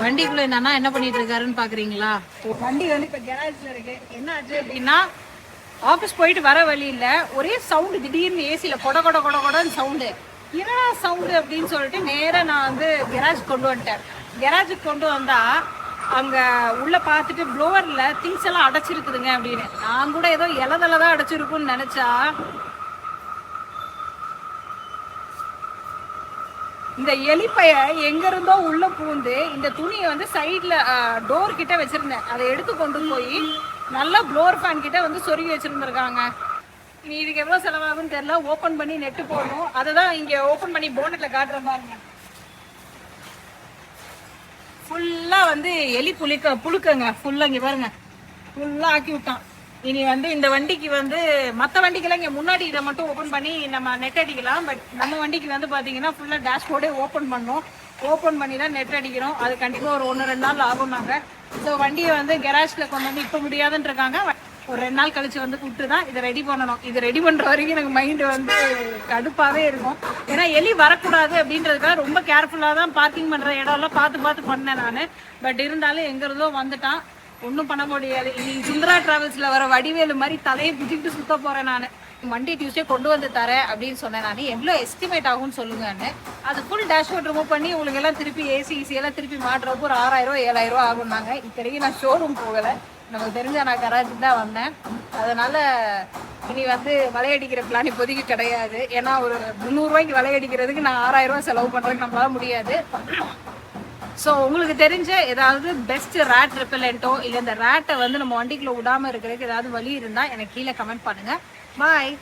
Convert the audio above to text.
வண்டிக்குள்ள என்னன்னா என்ன பண்ணிட்டு இருக்காருன்னு பாக்குறீங்களா? வண்டி வந்து இப்ப கேரேஜ்ல இருக்கு. என்ன ஆச்சு அப்படின்னா ஆஃபீஸ் போயிட்டு வர வழியில ஒரே சவுண்டு திடீர்னு ஏசில கொட கொட கொட கொடன்னு சவுண்டு என்னடா சவுண்டு அப்படின்னு சொல்லிட்டு நேரா நான் வந்து கெராஜ் கொண்டு வந்துட்டேன். கெராஜுக்கு கொண்டு வந்தா அங்க உள்ள பார்த்துட்டு ப்ளோவர்ல திங்ஸ் எல்லாம் அடைச்சிருக்குதுங்க அப்படின்னு. நான் கூட ஏதோ இலதல தான் அடைச்சிருக்கும்னு நினைச்சா இந்த எலிப்பைய எங்கிருந்தோ உள்ள பூந்து இந்த துணியை வந்து சைடில் டோர் கிட்ட வச்சிருந்தேன். அதை எடுத்து கொண்டு போய் நல்லா ப்ளோர் ஃபேன் கிட்ட வந்து சொருகி வச்சுருந்துருக்காங்க. நீ இதுக்கு எவ்வளோ செலவாகும்னு தெரியல. ஓப்பன் பண்ணி நெட்டு போடணும். அதை தான் இங்கே ஓப்பன் பண்ணி போனட்டில் காட்டுற பாருங்க ஃபுல்லாக வந்து எலி புளிக்க புழுக்கங்க. ஃபுல்லாக இங்கே பாருங்க. ஃபுல்லாக ஆக்கி விட்டான். இனி வந்து இந்த வண்டிக்கு வந்து மற்ற வண்டிக்கெல்லாம் இங்கே முன்னாடி இதை மட்டும் ஓப்பன் பண்ணி நம்ம நெட் அடிக்கலாம். பட் நம்ம வண்டிக்கு வந்து பார்த்தீங்கன்னா ஃபுல்லாக டேஷ்போர்டே ஓப்பன் பண்ணோம். ஓப்பன் பண்ணி தான் நெட் அடிக்கிறோம். அது கண்டிப்பாக ஒரு ஒன்று ரெண்டு நாள் ஆகும் நாங்கள் ஸோ வண்டியை வந்து கெராஜில் கொண்டு வந்து இப்போ முடியாதுன்னு இருக்காங்க ஒரு ரெண்டு நாள் கழிச்சு வந்து கூப்பிட்டு தான் இதை ரெடி பண்ணணும். இது ரெடி பண்ணுற வரைக்கும் எனக்கு மைண்டு வந்து கடுப்பாகவே இருக்கும். ஏன்னா எலி வரக்கூடாது அப்படின்றதுக்காக ரொம்ப கேர்ஃபுல்லாக தான் பார்க்கிங் பண்ணுற இடம்லாம் பார்த்து பார்த்து பண்ணேன் நான். பட் இருந்தாலும் எங்கேருந்தோ வந்துட்டான். ஒன்றும் பண்ண முடியாது. இன்னைக்கு சுந்தரா டிராவல்ஸில் வர வடிவேலு மாதிரி தலையை பிடிச்சிட்டு சுத்த போகிறேன் நான். வண்டி டியூஸ்டே கொண்டு வந்து தரேன் அப்படின்னு சொன்னேன் நான். எவ்வளோ எஸ்டிமேட் ஆகும்னு சொல்லுங்கன்னு. அது ஃபுல் டேஷ்போர்ட் ரிமூவ் பண்ணி உங்களுக்கு எல்லாம் திருப்பி ஏசி ஈஸியெல்லாம் எல்லாம் திருப்பி மாட்டுறப்போ ஒரு ஆறாயிரம் ஏழாயிரம் ஆகும்னாங்க இத்தனைக்கு நான் ஷோரூம் போகலை. நமக்கு தெரிஞ்ச நான் கராஜுக்கு தான் வந்தேன். அதனால் இனி வந்து வலையடிக்கிற பிளான் இப்போதைக்கு கிடையாது. ஏன்னா ஒரு முந்நூறுரூவாய்க்கு வலையடிக்கிறதுக்கு நான் ஆறாயிரம் செலவு பண்ணுறதுக்கு நம்மளால முடியாது. ஸோ உங்களுக்கு தெரிஞ்ச ஏதாவது பெஸ்ட் ரேட் ரிப்பலண்ட்டோ இல்லை இந்த ரேட்டை வந்து நம்ம வண்டிக்குள்ள விடாம இருக்கிறதுக்கு ஏதாவது வழி இருந்தால் எனக்கு கீழே கமெண்ட் பண்ணுங்க. பாய்